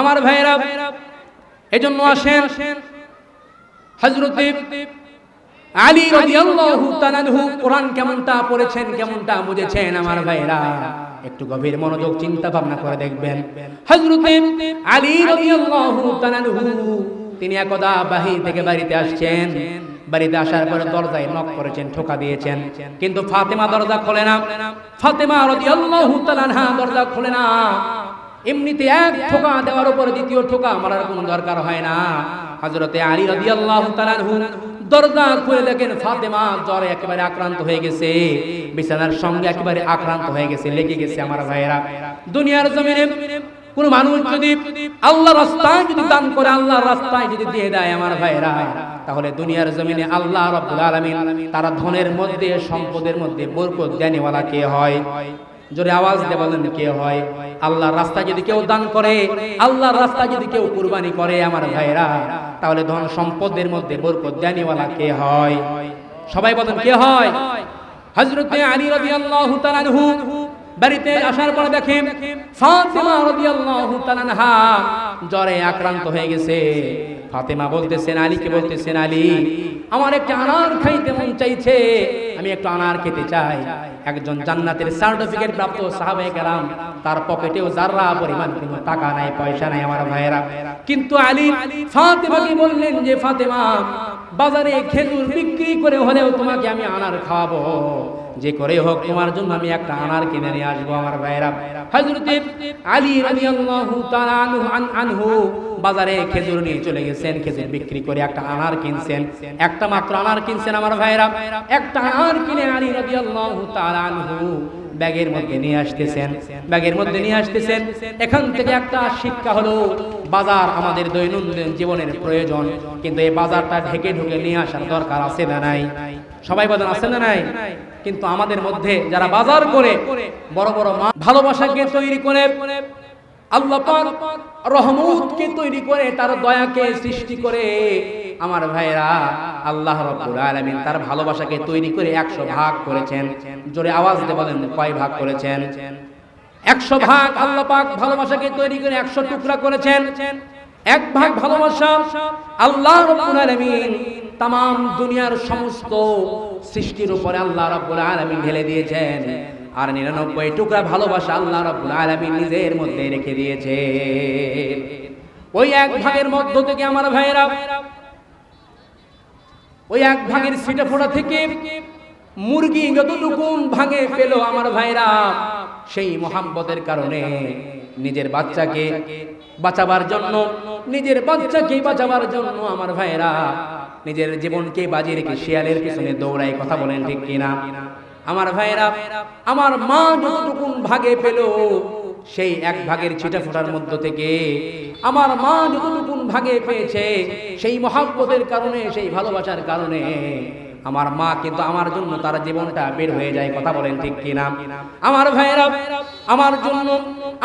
আমার ভাইরা এই জন্য আসেন কেমনটা কেমনটা বুঝেছেন আমার একটু গভীর মনোযোগ, চিন্তা ভাবনা করে দেখবেন। আলী তিনি একদা থেকে বাড়িতে আসছেন। বাড়িতে আসার পরে দরজায় নক করেছেন, ঠোকা দিয়েছেন। কিন্তু ফাতেমা দরজা খোলে না। ফাতেমা দরজা খোলে না। এমনিতে এক ঠোকা দেওয়ার উপরে দ্বিতীয় ঠোকা মারার কোনো দরকার হয় না। হযরতে আলী তাআলা আনহু দরজা খুলে দেখেন ফাতেমা জ্বরে একেবারে আক্রান্ত হয়ে গেছে। বিছানার সঙ্গে একেবারে আক্রান্ত হয়ে গেছে, লেগে গেছে আমার ভাইয়েরা। দুনিয়ার জমিনে কোন মানুষ যদি আল্লাহ রাস্তায় যদি দান করে, আল্লাহর রাস্তায় যদি দিয়ে দেয় আমার ভাইয়েরা, তাহলে দুনিয়ার জমিনে আল্লাহ রাব্বুল আলামিন তারা ধনের মধ্যে, সম্পদের মধ্যে বরকত দেনেওয়ালা কে হয়? জোরে আওয়াজ দিয়ে বলেন কে হয়? আল্লাহর রাস্তায় যদি কেউ দান করে আল্লাহ রাস্তা যদি কেউ কুরবানি করে আমার ভাইরা, তাহলে ধন সম্পদের মধ্যে বরকত জানিওয়ালা কে হয়? সবাই বলেন, কে হয়? হযরতে আলী রাদিয়াল্লাহু তাআলা বাড়িতে আসার পর দেখেন ফাতেমা রাদিয়াল্লাহু তাআলা আনহা জ্বরে আক্রান্ত হয়ে গেছে। ফাতেমা বলতেছেন, আলীকে বলতেছেন, আলী, আমার একটা আনার খাইতে মন চাইছে। আমি একটু আনার খেতে চাই। একজন জান্নাতের সার্টিফিকেট প্রাপ্ত সাহাবায়ে কেরাম তার পকেটেও জাররা পরিমাণ কোনো টাকা নাই, পয়সা নাই, আমার ভাইয়েরা। কিন্তু আলী ফাতেমাকে বললেন যে, ফাতেমা, বাজারে খেজুর বিক্রি করে হলেও তোমাকে আমি আনার খাওয়াবো। যে করে হোক, তোমার জন্য আমি একটা আনার কিনে নিয়ে আসব আমার ভাইরা হযরতে আলী রাদিয়াল্লাহু তাআলা আনহু আন- আনহু বাজারে খেজুর নিয়ে চলে গেছেন, খেজুর বিক্রি করে একটা আনার কিনছেন। একটা মাত্র আনার কিনছেন আমার ভাইরা একটা আনার কিনে আলী রাদিয়াল্লাহু তাআলা আনহু ব্যাগের মধ্যে নিয়ে আসতেছেন। ব্যাগের মধ্যে নিয়ে আসতেছেন। এখান থেকে একটা শিক্ষা হলো, বাজার আমাদের দৈনন্দিন জীবনের প্রয়োজন। কিন্তু এই বাজারটা ঢেকে ঢুকে নিয়ে আসার দরকার আছে না নাই? সবাই বলেন, আছে না নাই? কিন্তু আমাদের মধ্যে যারা বাজার করে, বড় বড় মা ভালোবাসাকে তৈরি করে, আল্লাহ রহমতকে তৈরি করে, তার দয়াকে সৃষ্টি করে, আমার ভাইরা আল্লাহ রাব্বুল আলামিন তার ভালোবাসাকে তৈরি করে 100 ভাগ করেছেন। জোরে আওয়াজ দিয়ে বলেন, কয় ভাগ করেছেন? 100 ভাগ আল্লাহ পাক ভালোবাসাকে তৈরি করে 100 টুকরা করেছেন। এক ভাগ ভালোবাসা আল্লাহ রাব্বুল আলামিন তাম দুনিয়ার সমস্ত সৃষ্টির উপরে আল্লাহ রাব্বুল আলামিন ঢেলে দিয়েছেন। আর নিরানব্বই টুকরা ভালোবাসা আল্লাহ রাব্বুল আলামিন নিজের মধ্যে রেখে দিয়েছে ওই এক ভাগের মধ্য থেকে আমার ভাইয়েরা, ওই এক ভাগের সিটে ফোড়া থেকে মুরগি যতটুকু ভাঙে পেল আমার ভাইরা সেই মোহাম্মতের কারণে নিজের বাচ্চাকে বাঁচাবার জন্য, নিজের বাচ্চাকে বাঁচাবার জন্য আমার ভাইরা নিজের জীবনকে বাজি রেখে শিয়ালের পিছনে দৌড়ায় কথা বলেন, ঠিক কিনা? আমার ভাইরা আমার মা যতটুকু ভাগে পেল, সেই এক ভাগের ছিটা ফোটার মধ্য থেকে আমার মা যতটুকু ভাগে পেয়েছে, সেই মহাব্বতের কারণে, সেই ভালোবাসার কারণে আমার মা কিন্তু আমার জন্য তার জীবনটা বের হয়ে যায়, কথা বলেন, ঠিক কিনা? আমার ভাইয়েরা, আমার জন্য,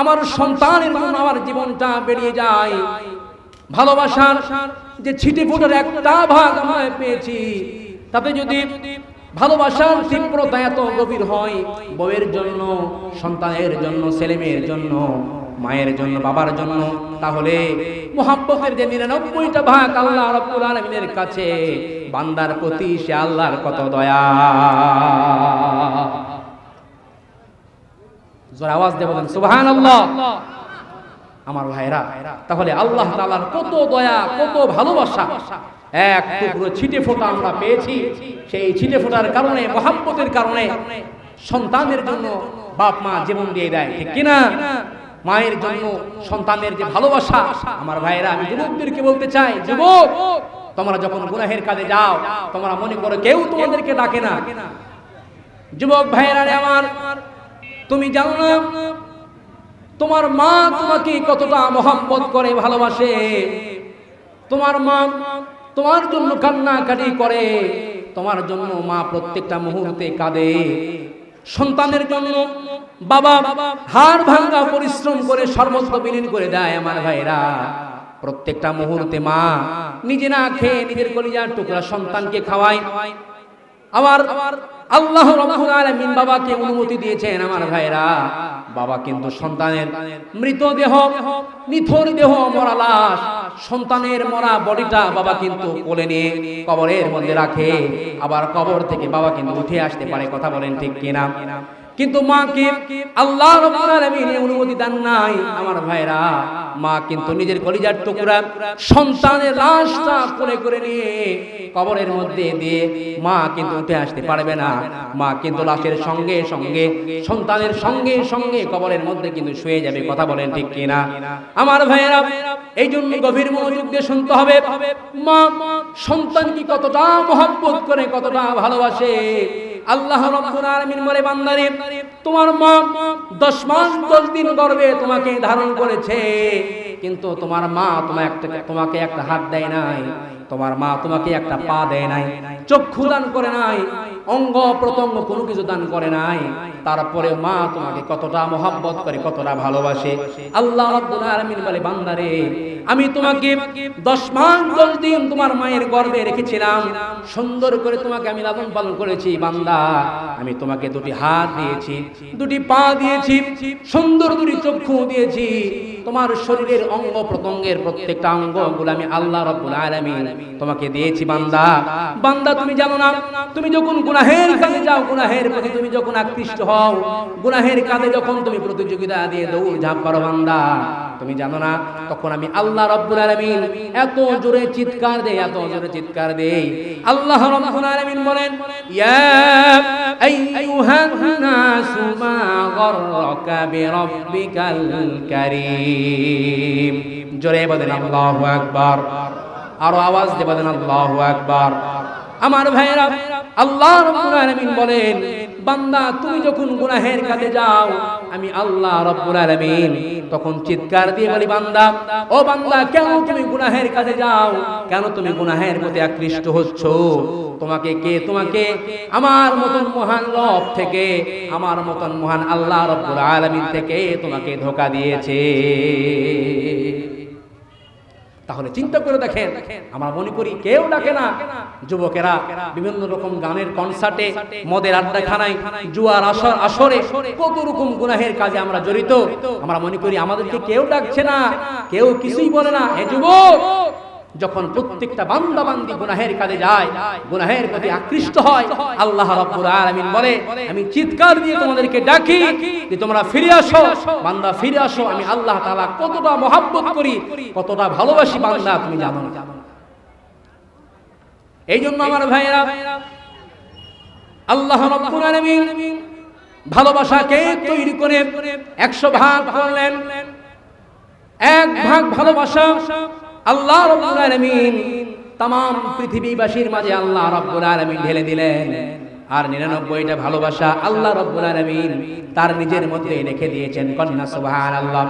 আমার সন্তানের জন্য আমার জীবনটা বেরিয়ে যায়। ভালোবাসার যে ছিটে ফোটার একটা ভাগ আমরা পেয়েছি। তাতে যদি ভালোবাসার তীব্রতা এত গভীর হয়, বউয়ের জন্য, সন্তানের জন্য ছেলে মেয়ের জন্য, মায়ের জন্য, বাবার জন্য, তাহলে মোহাম্মতের যে নিরানব্বইটা ভাগ আল্লাহ রব্বুল আলমিনের কাছে, বান্দার প্রতি সে আল্লাহর কত দয়া। জোর আওয়াজ দিয়ে বলেন সুবহান আল্লাহ আমার ভাইরা, তাহলে আল্লাহ তাআলার কত দয়া, কত ভালোবাসা। এক টুকরো ছিটে ফোঁটা আমরা পেয়েছি। সেই ছিটে ফোঁটার কারণে, মহাব্বতের কারণে সন্তানের জন্য বাপ মা জীবন দিয়ে দেয়, ঠিক কিনা? মায়ের জন্য সন্তানের যে ভালোবাসা, আমার ভাইরা, আমি যুবকদেরকে বলতে চাই, যুবক, তোমরা যখন গুনাহের কাজে যাও, তোমরা মনে করো কেউ তোমাদেরকে ডাকে না। যুবক ভাইরা আমার, তুমি জানো না তোমার মা তোমাকে কতটা মহব্বত করে, ভালোবাসে? তোমার মা তোমার জন্য কান্নাকাটি করে, তোমার জন্য মা প্রত্যেকটা মুহূর্তে কাঁদে। সন্তানের জন্য বাবা হাড় ভাঙ্গা পরিশ্রম করে সর্বস্ব বিলীন করে দেয় আমার ভাইরা। প্রত্যেকটা মুহূর্তে মা নিজে না খেয়ে নিজের কলিজার টুকরা সন্তানকে খাওয়ায়। আবার আল্লাহ আলামিন বাবাকে অনুমতি দিয়েছেন আমার ভাইরা। বাবা কিন্তু সন্তানের মৃতদেহ, নিথর দেহ, মরা লাশ, সন্তানের মরা বডিটা বাবা কিন্তু কোলে নিয়ে কবরের মধ্যে রাখে। আবার কবর থেকে বাবা কিন্তু উঠে আসতে পারে, কথা বলেন ঠিক কিনা? কিন্তু মাকে আল্লাহ অনুমতি দান নাই? আমার ভাইরা, মা কিন্তু নিজের কলিজার টুকরা সন্তানের লাশটা কোলে করে নিয়ে কবরের মধ্যে দিয়ে মা কিন্তু উঠে আসতে পারবে না। মা কিন্তু লাশের সঙ্গে সঙ্গে, সন্তানের সঙ্গে সঙ্গে কবরের মধ্যে কিন্তু শুয়ে যাবে, কথা বলেন ঠিক কিনা? আমার ভাইয়েরা এই জন্য গভীর মনোযোগ দিয়ে শুনতে হবে। মা, সন্তান কি কতটা মহব্বত করে, কতটা ভালোবাসে? আল্লাহ রব্বুল আলামিন বলে, বান্দারে, তোমার মা 10 মাস 10 দিন গর্ভে তোমাকে ধারণ করেছে। কিন্তু তোমার মা তোমার একটা, তোমাকে একটা হাত দেয় নাই। তোমার মা তোমাকে একটা পা দেয় নাই। চক্ষু দান করে নাই। অঙ্গ প্রত্যঙ্গ কোনো কিছু দান করে নাই। তারপরে মা তোমাকে কতটা মহাব্বত করে, কতটা ভালোবাসে। আল্লাহ রাব্বুল আলামিন বলে, বান্দারে আমি তোমাকে 10 মাস 10 দিন তোমার মায়ের গর্ভে রেখেছিলাম। সুন্দর করে তোমাকে আমি লালন পালন করেছি, বান্দা। আমি তোমাকে দুটি হাত দিয়েছি, দুটি পা দিয়েছি, সুন্দর দুটি চক্ষু দিয়েছি। তোমার শরীরের অঙ্গ প্রত্যঙ্গের প্রত্যেকটা অঙ্গগুলো আমি আল্লাহ রাব্বুল আলামিন তোমাকে দিয়েছি, বান্দা। বান্দা, তুমি জানো না, তুমি যখন গুনাহের কাজে যাও, গুনাহের প্রতি তুমি যখন আকৃষ্ট হও, গুনাহের কাজে যখন তুমি প্রতিযোগিতা দিয়ে দৌড় ঝাঁপ পারো বান্দা তুমি জানো না, তখন আমি আল্লাহ রাব্বুল আলামিন এত জোরে চিৎকার দেই, এত জোরে চিৎকার দেই। আল্লাহ রাব্বুল আলামিন বলেন জোরে বলেন, আল্লাহু আকবার। আরও আওয়াজ দিয়ে বলেন, আল্লাহু আকবার। আমার ভাইরা আল্লাহ রাব্বুল আলামিন বলেন বান্দা, তুমি যখন গুনাহের কাজে যাও, আমি আল্লাহ রাব্বুল আলামিন তখন চিৎকার দিয়ে বলি, বান্দা, ও বান্দা, কেন তুমি গুনাহের কাজে যাও? কেন তুমি গুনাহের প্রতি আকৃষ্ট হচ্ছ? তোমাকে কে? তোমাকে আমার মতন মহান রব থেকে, আমার মতন মহান আল্লাহ রাব্বুল আলামিন থেকে তোমাকে ধোকা দিয়েছে। তাহলে চিন্তা করে দেখেন, আমরা মনে করি কেউ ডাকে না। যুবকেরা বিভিন্ন রকম গানের কনসার্টে মদের আড্ডাখানায়, জুয়ার আসর আসরে কত রকম গুনাহের কাজে আমরা জড়িত। আমরা মনে করি আমাদেরকে কেউ ডাকছে না, কেউ কিছুই বলে না। হে যুবক যখন প্রত্যেকটা বান্দা বান্দি গুনাহের কাজে যায়, গুনাহের প্রতি আকৃষ্ট হয়, আল্লাহ রাব্বুল আলামিন বলে, আমি চিৎকার দিয়ে তোমাদেরকে ডাকি যে তোমরা ফিরে আসো। বান্দা ফিরে আসো, আমি আল্লাহ তাআলা কতটা মহাব্বত করি, কতটা ভালোবাসি বান্দা, তুমি জানো না। এই জন্য আমার ভাইয়েরা, আল্লাহ রাব্বুল আলামিন ভালোবাসাকে তৈরি করে একশো ভাগ করলেন। এক ভাগ ভালোবাসা আল্লাহ রাব্বুল আলামিন তাম পৃথিবীবাসীর মাঝে আল্লাহ রাব্বুল আলামিন ঢেলে দিলেন। আর নিরানব্বইটা ভালোবাসা আল্লাহ রাব্বুল আলামিন তার নিজের মধ্যে রেখে দিয়েছেন, কন্যা সুবহানাল্লাহ।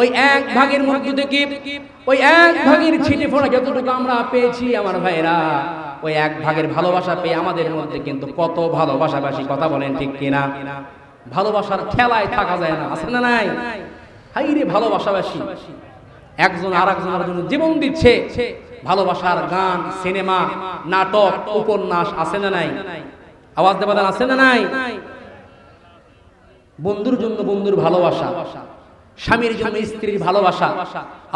ওই এক ভাগের মধ্যে থেকে, ওই এক ভাগের ছিটে ফোড়া যতটুকু আমরা পেয়েছি আমার ভাইরা ওই এক ভাগের ভালোবাসা পেয়ে আমাদের মধ্যে কিন্তু কত ভালোবাসাবাসী, কথা বলেন ঠিক কিনা? ভালোবাসার খেলায় থাকা যায় না, আছে না নাই? হাই রে ভালোবাসাবাসী। একজন আর একজনের জন্য জীবন দিচ্ছে। ভালোবাসার গান, সিনেমা, নাটক, উপন্যাস আছে না নাই? আওয়াজ দেবাদান আছে না নাই? বন্ধুর জন্য বন্ধুর ভালোবাসা, স্বামীর জন্য স্ত্রীর ভালোবাসা,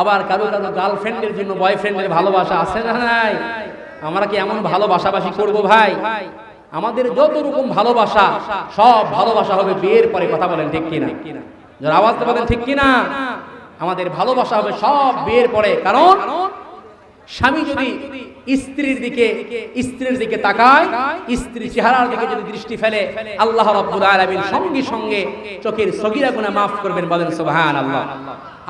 আবার কারও কারও গার্লফ্রেন্ডের জন্য বয়ফ্রেন্ডের ভালোবাসা আছে না নাই? আমরা কি এমন ভালোবাসাবাসি করব ভাই? আমাদের যত রকম ভালোবাসা, সব ভালোবাসা হবে বিয়ের পরে, কথা বলেন ঠিক কিনা? আওয়াজ দেবাদেন ঠিক কিনা? আমাদের ভালোবাসা হবে সব বিয়ের পরে। কারণ স্বামী যদি স্ত্রীর দিকে স্ত্রীর দিকে তাকায় স্ত্রী চেহারার দিকে যদি দৃষ্টি ফেলে, আল্লাহ রাব্বুল আলামিন সঙ্গে সঙ্গে চোখের সগীরা গুনাহ মাফ করবেন বলেন সুবহানাল্লাহ।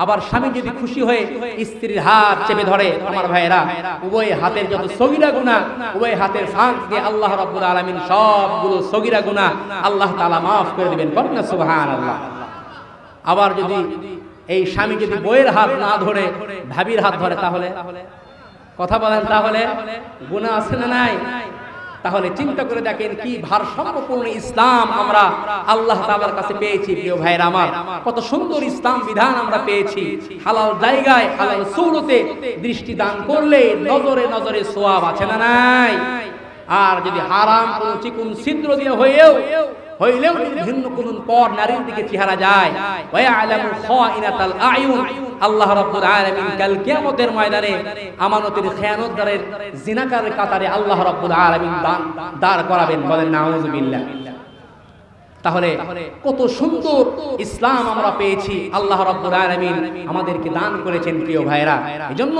আবার স্বামী যদি খুশি হয়ে স্ত্রীর হাত চেপে ধরে, আমার ভাইয়েরা, উভয় হাতের যত সগীরা গুনাহ, উভয় হাতের ফাঁক দিয়ে আল্লাহ রাব্বুল আলামিন সবগুলো সগীরা গুনাহ আল্লাহ তাআলা মাফ করে দিবেন বলেন সুবহানাল্লাহ। আবার যদি এই স্বামী যদি বইয়ের হাত না ধরে, ভাবির হাত ধরে, তাহলে? কথা বলেন তাহলে? গুণা আছে না নাই? তাহলে চিন্তা করে দেখেন কি ভারসাম্যপূর্ণ ইসলাম আমরা আল্লাহ তাআলার কাছে পেয়েছি, প্রিয় ভাইয়ের আমার। কত সুন্দর ইসলাম বিধান আমরা পেয়েছি। হালাল জায়গায়, হালাল সৌলতে দৃষ্টি দান করলে নজরে নজরে সোয়াব আছে না নাই? আর যদি হারাম কোন চিকুন ছিদ্র দিয়ে হয়েও হইলেও ভিন্ন কোন পর নারীর দিকে চেহারা যায়। আল্লাহ রাব্বুল আলামিন কাল কিয়ামতের ময়দানে আমানতের খেয়ানতদারের জিনাকারের কাতারে আল্লাহ রাব্বুল আলামিন দাঁড় করাবেন। বলেন, নাউজুবিল্লাহ। তাহলে কত সুন্দর ইসলাম আমরা পেয়েছি। আল্লাহ রাব্বুল আলামিন আমাদেরকে দান করেছেন প্রিয় ভাইরা এজন্য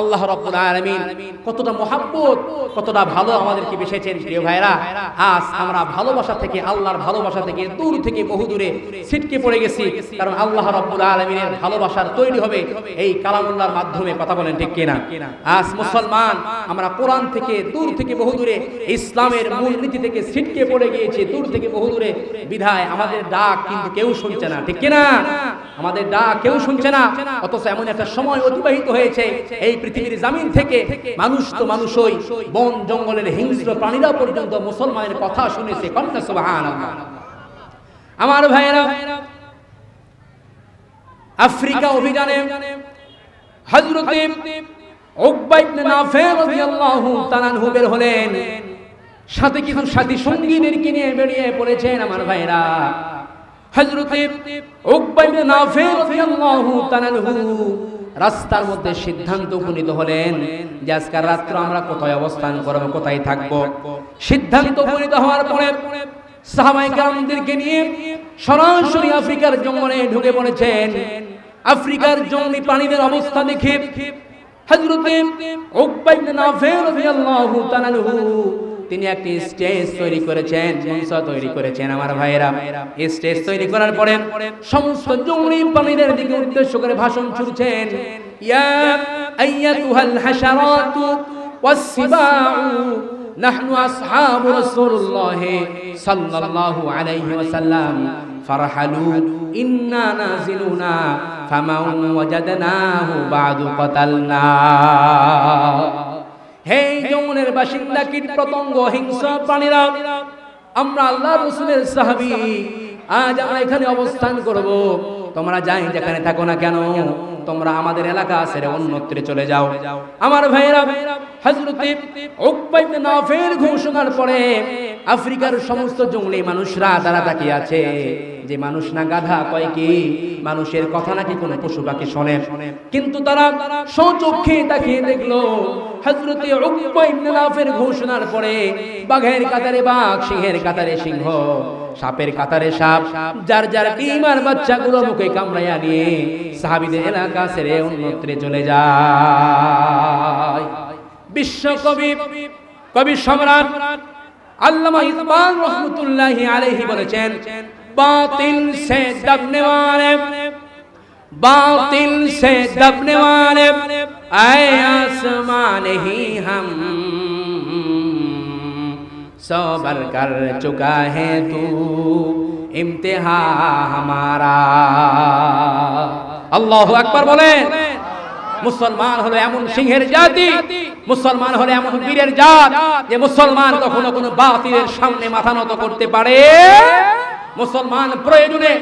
আল্লাহ রাব্বুল আলামিন কতটা মহাব্বত কতটা ভালো আমাদেরকে বেসেছেন প্রিয় ভাইরা আজ আমরা ভালোবাসা থেকে আল্লাহর ভালোবাসা থেকে দূর থেকে বহু দূরে ছিটকে পড়ে গেছি। কারণ আল্লাহ রাব্বুল আলামিনের ভালোবাসার তৈরি হবে এই কালামুল্লাহর মাধ্যমে। কথা বলেন ঠিক কিনা? আজ মুসলমান আমরা কোরআন থেকে দূর থেকে বহু দূরে ইসলামের মূলনীতি থেকে ছিটকে পড়ে গিয়েছি দূর থেকে বহু দূরে বিধায় আমাদের ডাক কিন্তু কেউ শুনছে না, ঠিক কিনা? আমাদের ডাক কেউ শুনছে না, অথচ এমন একটা সময় অতিবাহিত হয়েছে, এই পৃথিবীর জামিন থেকে মানুষ তো মানুষই, বন জঙ্গলের হিংস্র প্রাণীরা পর্যন্ত মুসলমানের কথা শুনেছে কন্যা সুবহানাল্লাহ। আমার ভাইয়েরা, আফ্রিকা অভিযানে হযরতে উকবা ইবনে নাফে রাদিয়াল্লাহু তাআলা হলেন। সাথে কিছু সাথী সঙ্গীদেরকে নিয়ে বেরিয়ে পড়েছেন আমার ভাইরা তাআলা রাস্তার মধ্যে সিদ্ধান্ত উপনীত হলেন যে আজকাল রাত্র আমরা কোথায় অবস্থান করব, কোথায় থাকব। সিদ্ধান্ত উপনীত হওয়ার পরে সাহাবাই গ্রামদেরকে নিয়ে সরাসরি আফ্রিকার জঙ্গলে ঢুকে পড়েছেন। আফ্রিকার জঙ্গলি প্রাণীদের অবস্থা দেখে তিনি একটি স্টেজ তৈরি করেছেন, মঞ্চ তৈরি করেছেন আমার ভাইয়েরা। এই স্টেজ তৈরি করার পরে সমস্ত জমি পানিদের দিকে উদ্দেশ্য করে ভাষণ ছুড়ছেন, ইয়া আইয়াতুহাল হাশারাতু ওয়াস সিবাউ নাহনু আসহাবু রাসূলুল্লাহ সাল্লাল্লাহু আলাইহি ওয়াসাল্লাম ফারহালু, ইন্না নাজিলুনা ফামান ওয়াজাদনাহু বাদু কতালনা। হে যমুনের বাসিন্দা, কীট পতঙ্গ, হিংস্র প্রাণীরা, আমরা আল্লাহ রসুলের সাহাবি, আজ আমরা এখানে অবস্থান করব। তোমরা যাই যেখানে থাকো না কেন, তোমরা আমাদের এলাকা ছেড়ে অন্যত্রে চলে যাও। আমার ভাইয়েরা, হযরতে উকবা ইবনে নাফের ঘোষণার পরে আফ্রিকার সমস্ত জঙ্গলি মানুষরা তারা তাকিয়ে আছে যে মানুষ না গাধা কয় কি? মানুষের কথা নাকি কোনো পশু পাখি শোনে? কিন্তু তারা সচক্ষে তাকিয়ে দেখল, হযরতে উকবা ঘোষণার পরে বাঘের কাতারে বাঘ, সিংহের কাতারে সিংহ, সাপের কাতারে সাপ, যার যার ডিমার বাচ্চাগুলো মুখে লোককে কামড়াইয়া নিয়ে সাহাবিদের এলাকা ছেড়ে অন্যত্রে চলে যায়। বিশ্বকবি কবি সম্রাট আল্লামা ইকবাল রহমতুল্লাহ আলাইহি বলেছেন, বাতিল সে দাবনে ওয়ালে বাতিল সে দাবনে والے আয় آسمان হি হাম। سوبر কর চুকা হে তু ইমতেহা হামারা। আল্লাহ একবার মুসলমান হলো এমন সিংহের জাতি, মুসলমান হলো এমন বীরের জাত যে মুসলমান কখনো কোনো বাতিলের সামনে মাথা নত করতে পারে। মুসলমান প্রয়োজনে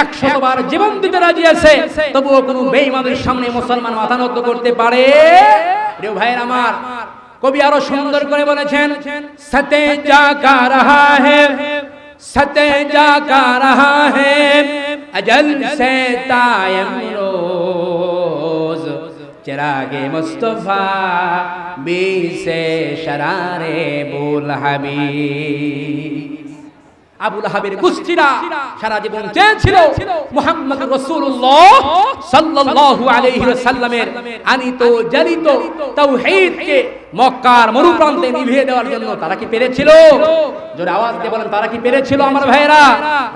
একশত বার জীবন দিতে রাজি আছে, তবুও কোনো বেঈমানের সামনে মুসলমান মাথা নত করতে পারে। প্রিয় ভাইয়ের আমার, কবি আরও সুন্দর করে বলেছেন সাথে জাগা রাহা হ্যায় सतह जागा रहा है। अजल से तायम रोज। चिरागे मुस्तफ़ा बी से शरारे बोल हबी আবুল গোষ্ঠীরা সারা জীবন চেয়েছিল সাল্লাল্লাহু আলাইহি ওয়াসাল্লামের আনিত জানিত তাওহীদকে মক্কার মরুপ্রান্তে নিভিয়ে দেওয়ার জন্য তারা কি পেরেছিল? জোরে আওয়াজ দিয়ে বলেন, তারা কি পেরেছিল আমার ভাইয়েরা?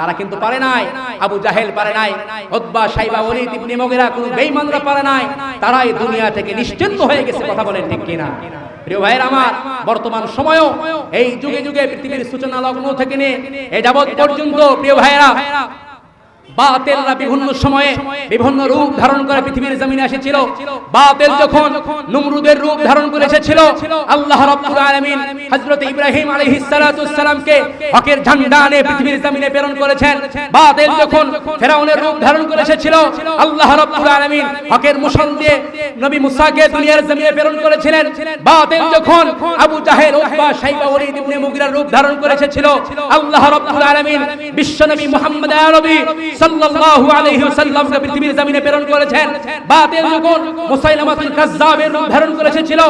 তারা কিন্তু পারে নাই। আবু জাহেল পারে নাই, উতবা, সাইবা ওয়ালিদ ইবনে মুগিরা কোনো বেঈমানরা পারে নাই। তারা এই দুনিয়া থেকে নিশ্চিন্ত হয়ে গেছে, কথা বলেন ঠিক কিনা? প্রিয় ভাইয়ের আমার, বর্তমান সময়ও এই যুগে যুগে পৃথিবীর সূচনা লগ্ন থেকে নিয়ে এ যাবৎ পর্যন্ত, প্রিয় ভাইয়েরা বাতেলরা বিভিন্ন সময়ে বিভিন্ন রূপ ধারণ করে পৃথিবীর জমিনে এসেছিল। বাতেল যখন নমরুদের রূপ ধারণ করে এসেছিল, আল্লাহ রাব্বুল আলামিন হযরত ইব্রাহিম আলাইহিস সালাতু সালামকে হকের ঝান্ডা নিয়ে পৃথিবীর জমিনে প্রেরণ করেছেন। বাতেল যখন ফেরাউনের রূপ ধারণ করে এসেছিল, আল্লাহ রাব্বুল আলামিন হকের মুসল দিয়ে নবী মুসাকে দুনিয়ার জমিনে প্রেরণ করেছিলেন। বাতেল যখন আবু জাহেল উতবা শাইবা ওয়ালিদ ইবনে মুগিরার রূপ ধারণ করে এসেছিল, আল্লাহ রাব্বুল আলামিন বিশ্বনবী মুহাম্মদ আরবি সাল্লাল্লাহু আলাইহি পৃথিবীর জমিনে প্রেরণ করেছেন যখন মুসাইলামাতুল রূপ ধারণ করে এসেছিল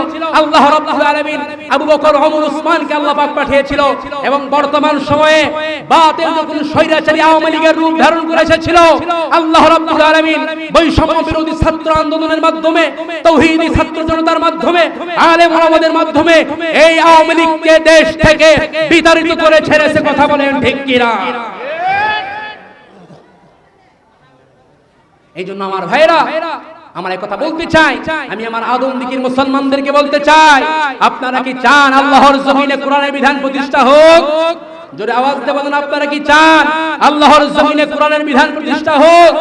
আল্লাহ রাব্বুল আলামিন আবু বকর, ওমর আল্লাহ পাক পাঠিয়েছিল এবং বর্তমান সময়ে যখন স্বৈরাচারী আওয়ামী লীগের রূপ ধারণ করে এসেছিল আল্লাহ রাব্বুল আলামিন বৈষম্য বিরোধী ছাত্র আন্দোলনের মাধ্যমে ছাত্র জনতার মাধ্যমে, আলেম ওলামাদের মাধ্যমে এই আওয়ামী লীগকে দেশ থেকে বিতাড়িত করে ছেড়েছে, কথা বলেন ঠিক কিনা? এই জন্য আমার ভাইরা আমার এক কথা বলতে চাই আমি আমার আদম দিকির মুসলমানদেরকে বলতে চাই আপনারা কি চান আল্লাহর জমিনে কোরআনের বিধান প্রতিষ্ঠা হোক? জোরে আওয়াজ দেবেন আপনারা কি চান আল্লাহর জমিনে কোরআনের বিধান প্রতিষ্ঠা হোক।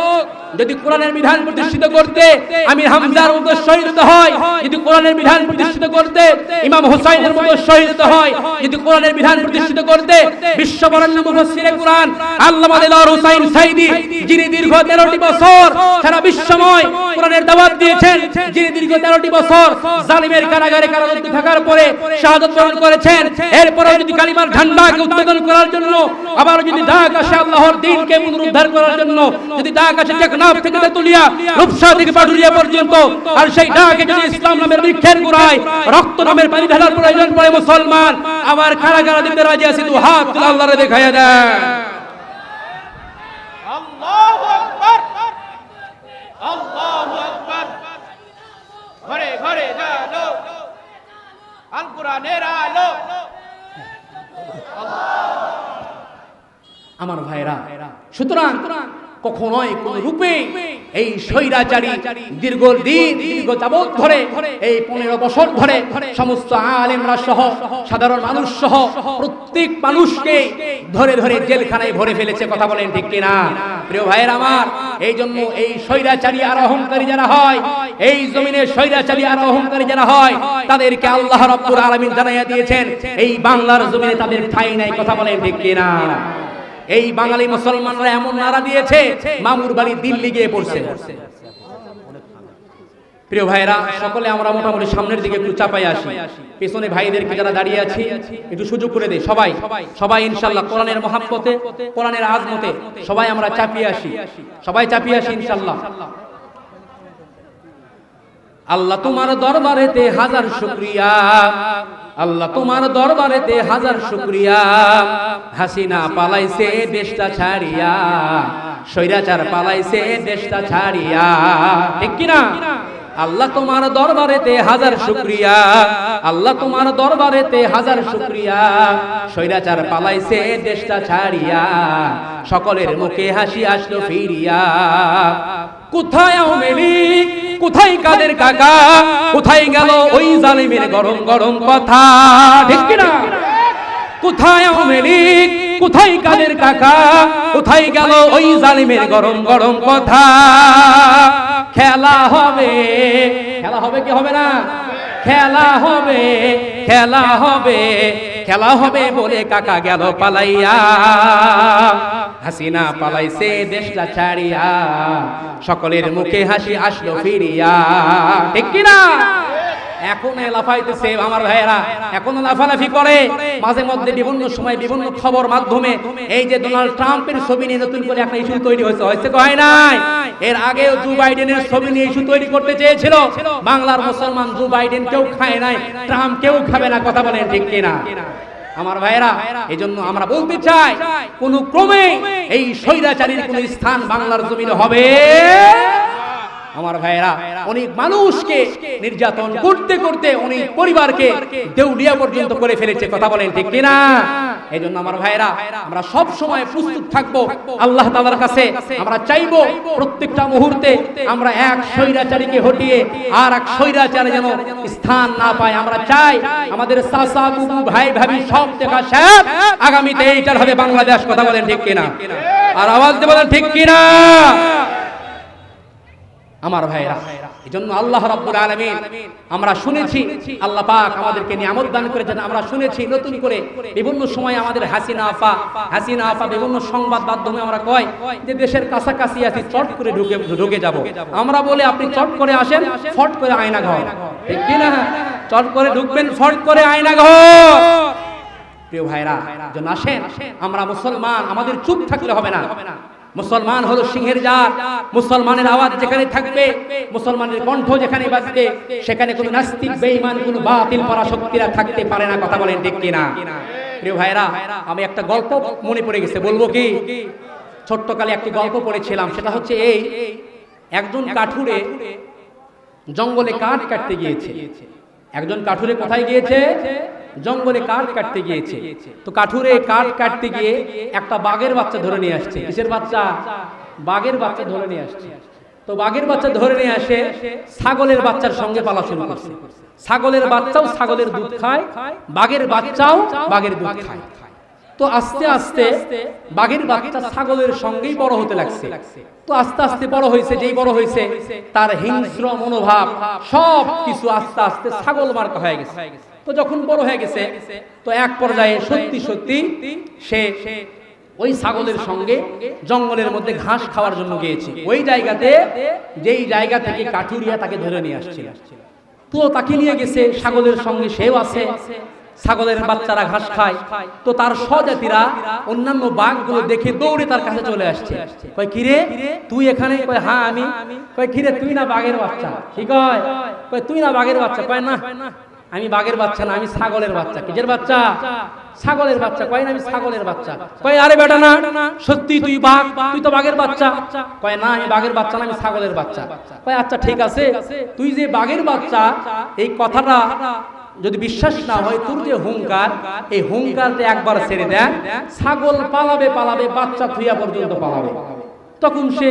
যদি কোরআনের বিধান প্রতিষ্ঠিত করতে আমি হামজার মতো শহীদ হয় যদি কোরআনের বিধান প্রতিষ্ঠিত করতে ইমাম হোসাইনের মতো শহীদ হয় যদি কোরআনের বিধান প্রতিষ্ঠিত করতে বিশ্ববরণ্য মুফাসসিরে কোরআন, আল্লামা দেলোয়ার হোসাইন সাইদি, যিনি দীর্ঘ 13টি বছর সারা বিশ্বময় কোরআনের দাওয়াত দিয়েছেন, যিনি দীর্ঘ 13টি বছর জালিমের কারাগারে কারারুদ্ধ থাকার পরে শাহাদাত বরণ করেছেন এরপরে যদি কালিমার ঝান্ডাকে উত্তোলন করার জন্য আবার যদি ডাক আসে আল্লাহর দ্বীনকে পুনরুদ্ধার করার জন্য, যদি ডাক আসে টেকনাফ থেকে তেতুলিয়া রূপসা থেকে পাটুরিয়া পর্যন্ত। আর সেই ডাকে যদি ইসলাম নামের বৃক্ষের গোড়ায় রক্ত নামের পানি ঢালার প্রয়োজন পড়ে মুসলমান। আবার কারাগারা দিতে রাজি আছি দু হাত আল্লাহরে দেখাইয়া দেয় আল্লাহু আকবার। আল্লাহু আকবার। ঘরে ঘরে জালো আল। কোরআনের আলো আমার ভাইরা সুতরাং কখনোই কোন রূপে এই স্বৈরাচারী দীর্ঘদিন, দীর্ঘ যাবৎ ধরে এই পনেরো বছর ধরে সমস্ত আলেমরা সহ, সাধারণ মানুষ সহ, প্রত্যেক মানুষকে ধরে ধরে জেলখানায় ভরে ফেলেছে, কথা বলেন ঠিক কিনা? প্রিয় ভাইয়ের আমার এই জন্য এই স্বৈরাচারী আর অহংকারী যারা হয়, এই জমিনে স্বৈরাচারী আর অহংকারী যারা হয়, তাদেরকে আল্লাহ রব্বুল আলামিন জানাইয়া দিয়েছেন, এই বাংলার জমিনে তাদের ঠাঁই নাই, কথা বলেন ঠিক কিনা? এই বাঙালি মুসলমানরা এমন নারা দিয়েছে, মামুর বাড়ি দিল্লি গিয়ে পড়ছে। প্রিয় ভাইরা সকলে আমরা মোটামুটি সামনের দিকে একটু চাপাই আসি। পেছনে ভাইদেরকে যারা দাঁড়িয়ে আছি, একটু সুযোগ করে দেই। সবাই সবাই ইনশাল্লাহ কোরআনের মহাব্বতে, কোরআনের আজমতে সবাই আমরা চাপিয়ে আসি। সবাই চাপিয়ে আসি ইনশাল্লাহ। আল্লাহ তোমার দরবারেতে হাজার শুক্রিয়া। আল্লাহ তোমার দরবারেতে হাজার শুক্রিয়া। হাসিনা পালাইছে, দেশটা ছাড়িয়া। স্বৈরাচার পালাইছে, দেশটা ছাড়িয়া। ঠিক কিনা? আল্লাহ তোমার দরবারেতে হাজার শুক্রিয়া। আল্লাহ তোমার দরবারেতে হাজার শুক্রিয়া। স্বৈরাচার পালাইছে, দেশটা ছাড়িয়া। সকলের মুখে হাসি আসলো ফিরিয়া। কোথায় আওয়ামী লীগ? কোথায় কাদের কাকা? কোথায় গেল ওই জালিমের গরম গরম কথা? ঠিক কিনা কোথায় আওয়ামী লীগ? কোথায় কাদের কাকা? কোথায় গেল ওই জালিমের গরম গরম কথা? খেলা হবে। খেলা হবে কি হবে না? খেলা হবে খেলা হবে খেলা হবে বলে কাকা গেল পালাইয়া। হাসিনা পালাইছে, দেশটা ছাড়িয়া, সকলের মুখে হাসি আসলো ফিরিয়া। ঠিক কিনা? এখন লাফাইতেছে আমার ভাইয়েরা। এখনও লাফালাফি করে। মাঝে মধ্যে বিভিন্ন সময় বিভিন্ন খবর মাধ্যমে এই যে ডোনাল্ড ট্রাম্পের ছবি নিয়ে নতুন করে একটা ইস্যু তৈরি হয়েছে। হয়েছে তো হয় নাই? এর আগেও জো বাইডেনের ছবি নিয়ে ইস্যু তৈরি করতে চেয়েছিল। বাংলার মুসলমান জো বাইডেন কেউ খায় নাই। ট্রাম্প কেউ খাবে না, কথা বলেন ঠিক কিনা? আমার ভাইয়েরা এই জন্য আমরা বলতে চাই, কোন ক্রমে এই স্বৈরাচারীর কোন স্থান বাংলার জমিনে হবে? আমার ভাইয়েরা, অনেক মানুষকে নির্যাতন করতে করতে অনেক পরিবারকে দেউলিয়া পর্যন্ত করে ফেলেছে, কথা বলেন ঠিক কিনা? এই জন্য আমার ভাইয়েরা, আমরা সব সময় প্রস্তুত থাকব, আল্লাহ তাআলার কাছে আমরা চাইব, প্রত্যেকটা মুহূর্তে আমরা এক স্বৈরাচারীকে হটিয়ে আর এক স্বৈরাচারে যেন স্থান না পায় আমরা চাই আমাদের চাচা, বুবু, ভাই, ভাবি সব দেখা শেষ। আগামীতে এইটার হবে বাংলাদেশ, কথা বলেন ঠিক কিনা? আর আওয়াজ দিয়ে বলেন ঠিক কিনা? আমার ভাইরা। এই জন্য আল্লাহ রাব্বুল আলামিন, আমরা শুনেছি, আল্লাহ পাক আমাদেরকে নিয়ামত দান করেছেন। আমরা শুনেছি নতুন করে বিভিন্ন সময় আমাদের হাসিনা আফা হাসিনা আফা বিভিন্ন সংবাদ মাধ্যমে আমরা কয় যে দেশের কাছাকাছি আছি, চট করে ঢুকে ঢুকে যাব। আমরা বলে, আপনি চট করে আসেন, ফট করে আয়না ঘর। ঠিক কি না? চট করে ঢুকবেন, ফট করে আয়না ঘর। প্রিয় ভাইরা যেন আসেন। আমরা মুসলমান, আমাদের চুপ থাকলে হবে না। মুসলমান হলো সিংহের জাত। মুসলমানের আওয়াজ যেখানে থাকবে, মুসলমানের কণ্ঠ যেখানে বাজবে, সেখানে কোনো নাস্তিক, বেঈমান, কোনো বাতিল, পরাশক্তিরা থাকতে পারে না। কথা বলেন ঠিক কিনা? প্রিয় ভাইরা আমি একটা গল্প মনে পড়ে গেছে। বলব কি? ছোট্টকালে একটি গল্প পড়েছিলাম। সেটা হচ্ছে এই, একজন কাঠুরে জঙ্গলে কাঠ কাটতে গিয়েছে। একজন কাঠুরে কোথায় গিয়েছে? জঙ্গলে কাঠ কাটতে গিয়েছে। তো কাঠুরে কাঠ কাটতে গিয়ে একটা বাঘের বাচ্চা ধরে নিয়ে আসছে। কিসের বাচ্চা? বাঘের বাচ্চা ধরে নিয়ে আসছে। তো বাঘের বাচ্চা ধরে নিয়ে আসে ছাগলের বাচ্চার সঙ্গে পালা শুরু করছে। ছাগলের বাচ্চাও ছাগলের দুধ খায়, বাঘের বাচ্চাও বাঘের দুধ খায়। তো আস্তে আস্তে বাঘের বাচ্চা ছাগলের সঙ্গেই বড় হতে লাগছে। তো আস্তে আস্তে বড় হয়েছে, যেই বড় হয়েছে, তার হিংস্র মনোভাব সব কিছু আস্তে আস্তে ছাগল মার্কা হয়ে গেছে। তো যখন বড় হয়ে গেছে, তো এক পর্যায়ে সত্যি সত্যি সে ওই ছাগলের সঙ্গে জঙ্গলের মধ্যে ঘাস খাওয়ার জন্য গিয়েছে। ওই জায়গাতে, যেই জায়গা থেকে কাঠুরিয়া তাকে ধরে নিয়ে আসছিল। তো তাকে নিয়ে গেছে, ছাগলের সঙ্গে সেও আছে। ছাগলের বাচ্চারা ঘাস খায়। তো তার স্বজাতিরা অন্যান্য বাঘগুলো দেখে দৌড়ে তার কাছে চলে আসছে। কয়, কিরে, তুই এখানে? কয় হ্যাঁ আমি। কয়, কিরে, তুই না বাঘের বাচ্চা? ঠিক হয় কয়, তুই না বাঘের বাচ্চা? কয়, না। আমি বাঘের বাচ্চা না, আমি ছাগলের বাচ্চা। কিসের বাচ্চা? ছাগলের বাচ্চা। কয় না, আমি ছাগলের বাচ্চা? কয়, আরে বেটা না, সত্যি তুই বাঘ, তুই তো বাঘের বাচ্চা। কয়, না, আমি বাঘের বাচ্চা না, আমি ছাগলের বাচ্চা। কয় আচ্ছা ঠিক আছে, তুই যে বাঘের বাচ্চা, এই কথাটা যদি বিশ্বাস না হয়, তোর যে হুঙ্কার, এই হুঙ্কারটা একবার ছেড়ে দেয় ছাগল পালাবে পালাবে, বাচ্চা থুইয়া পর্যন্ত পালাবে। তখন সে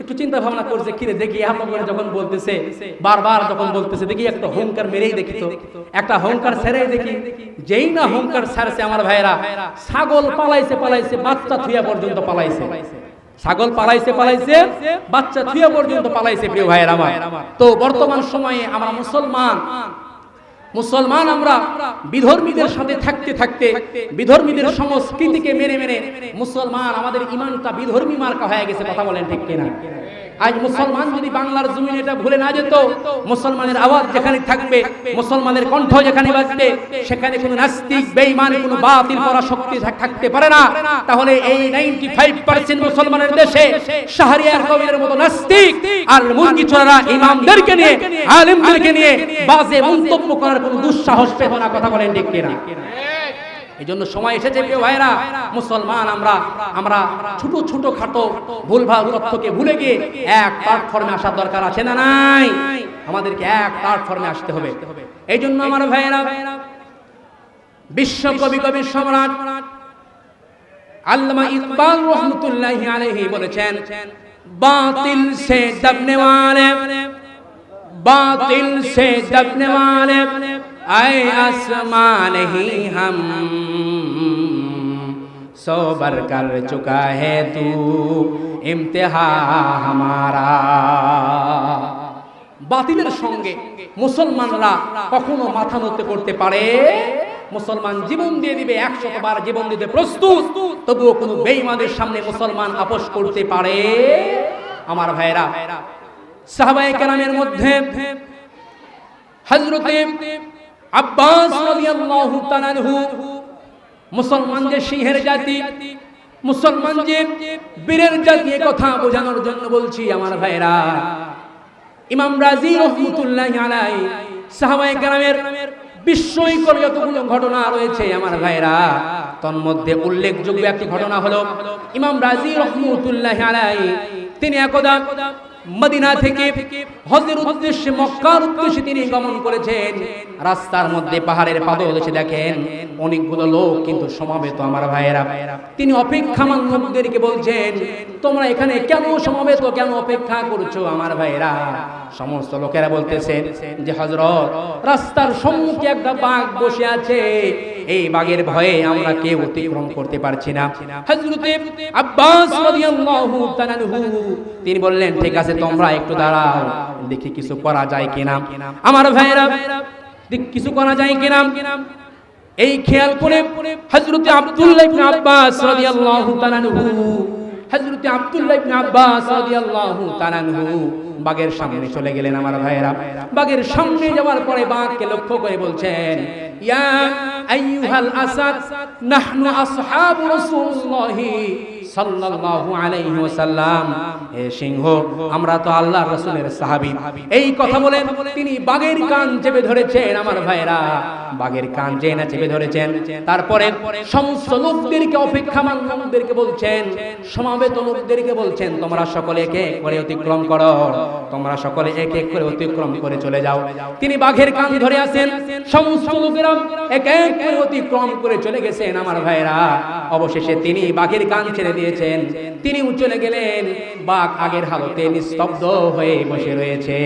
একটু চিন্তা ভাবনা করছে, কিরে, দেখি করে যখন বলতেছে, বারবার যখন বলতেছে, দেখি একটা হুঙ্কার মেরেই দেখি তো। একটা হুঙ্কার ছেড়ে দেখি, যেই না হুঙ্কার ছাড়ছে আমার ভাইরা ছাগল পালাইছে পালাইছে, বাচ্চা থুইয়া পর্যন্ত পালাইছে। ছাগল পালাইছে পালাইছে, বাচ্চা থুইয়া পর্যন্ত পালাইছে, প্রিয় ভাইয়ের আমার। তো বর্তমান সময়ে আমরা মুসলমান মুসলমান আমরা বিধর্মীদের সাথে থাকতে থাকতে, বিধর্মীদের সংস্কৃতিকে মেনে মেনে মুসলমান আমাদের ইমানটা বিধর্মী মার্কা হয়ে গেছে, কথা বলেন ঠিক কিনা? আজ মুসলমান যদি বাংলার জমিন এটা ভুলে না যেত, মুসলমানের আওয়াজ যেখানে থাকবে, মুসলমানের কণ্ঠ যেখানে বাজবে, সেখানে কোনো নাস্তিক, বেঈমান, কোনো বাতিল করা শক্তি থাকতে পারে না। তাহলে এই 95% মুসলমানের দেশে শাহরিয়ার কবিরের মতো নাস্তিক আর মুরগি চোরারা ইমামদেরকে নিয়ে, আলেমদেরকে নিয়ে বাজে মন্তব্য করার কোনো দুঃসাহস পেত না কথা বলেন ঠিক কিনা? এই জন্য সময় এসেছে প্রিয় ভাইরা মুসলমান আমরা আমরা ছোট ছোট খাটো ভুলভাল তথ্যকে ভুলে গিয়ে এক প্ল্যাটফর্মে আসার দরকার আছে না নাই আমাদেরকে এক প্ল্যাটফর্মে আসতে হবে এই জন্য আমার ভাইয়েরা বিশ্ব কবি কবি সম্রাট আল্লামা ইকবাল রহমতুল্লাহি আলাইহি বলেছেন বাতিল সে দবনে वाले बातिल से दबने वाले आए आसमान ही हम सोबर कर चुका है तू इम्तिहा हमारा বাতিলের সঙ্গে মুসলমানরা কখনো মাথা নত করতে পারে মুসলমান জীবন দিয়ে দিবে একশত বার জীবন দিতে প্রস্তুত তবুও কোনো বেঈমানের সামনে মুসলমান আপোষ করতে পারে আমার ভাইরা সাহাবায়ে কেরামের মধ্যে হযরতে আব্বাস রাদিয়াল্লাহু তাআলা আনহু মুসলমান যে সিংহের জাতি মুসলমান যে বীরের জাতি কথা বোঝানোর জন্য বলছি আমার ভাইরা ইমাম রাজি রহমতুল্লাহ আলাই সাহাবায়ে কেরামের বিস্ময়কর যতগুলো ঘটনা রয়েছে আমার ভাইরা তন্মধ্যে উল্লেখযোগ্য একটি ঘটনা হলো, ইমাম রাজি রহমতুল্লাহ আলাই তিনি একদা মদিনা থেকে হজের উদ্দেশ্যে মক্কার উদ্দেশ্যে তিনি গমন করেছেন। রাস্তার মধ্যে পাহাড়ের পাদদেশে দেখেন অনেকগুলো লোক কিন্তু সমাবেত আমার ভাইয়েরা। তিনি অপেক্ষামান লোকদেরকে বলছেন, তোমরা এখানে কেন সমাবেত, কেন অপেক্ষা করছ আমার ভাইয়েরা? সমস্ত লোকেরা বলতেছেন যে হজরত রাস্তার সম্মুখে একটা বাঘ বসে আছে। এই বাঘের ভয়ে আমরা কেউ অতিক্রম করতে পারছি না। হযরতে আব্বাস রাদিয়াল্লাহু তাআলা আনহু, তিনি বললেন, ঠিক আছে, তোমরা একটু দাঁড়াও, দেখি কিছু করা যায় কিনা। আমার ভাইরা কিছু করা যায় কিনা। এই খেয়াল করে হযরতে আব্দুল্লাহ ইবনে আব্বাস রাদিয়াল্লাহু তাআলা আনহু, হযরতে আব্দুল্লাহ ইবনে আব্বাস রাদিয়াল্লাহু তাআলা আনহু বাগের সামনে চলে গেলেন। আমার ভাইয়েরা বাগের সামনে যাওয়ার পরে বাঘকে লক্ষ্য করে বলছেন ইয়া আইয়ুহাল আসাদ নাহনু আসহাবু রাসূলুল্লাহি সাল্লাল্লাহু আলাইহি ওয়াসাল্লাম। হে সিংহ, আমরা তো আল্লাহর রাসূলের সাহাবী। এই কথা তিনি কান চেপে ধরেছেন আমার ভাইরা কান চেয়ে না চেপে ধরেছেন। তারপরে সমস্ত লোকদেরকে, অপেক্ষামান লোকদেরকে বলছেন, সমাবেত লোকদেরকে বলছেন, তোমরা সকলে একে করে অতিক্রম করো। তোমরা সকলে এক এক করে অতিক্রম করে চলে যাও। তিনি বাঘের কান ধরে আছেন সমস্ত লোকেরা এক এক করে অতিক্রম করে চলে গেছেন আমার ভাইরা অবশেষে তিনি বাঘের কান ছেড়ে দিয়েছেন তিনিও চলে গেলেন। বাঘ আগের হালতে নিস্তব্ধ হয়ে বসে রয়েছে।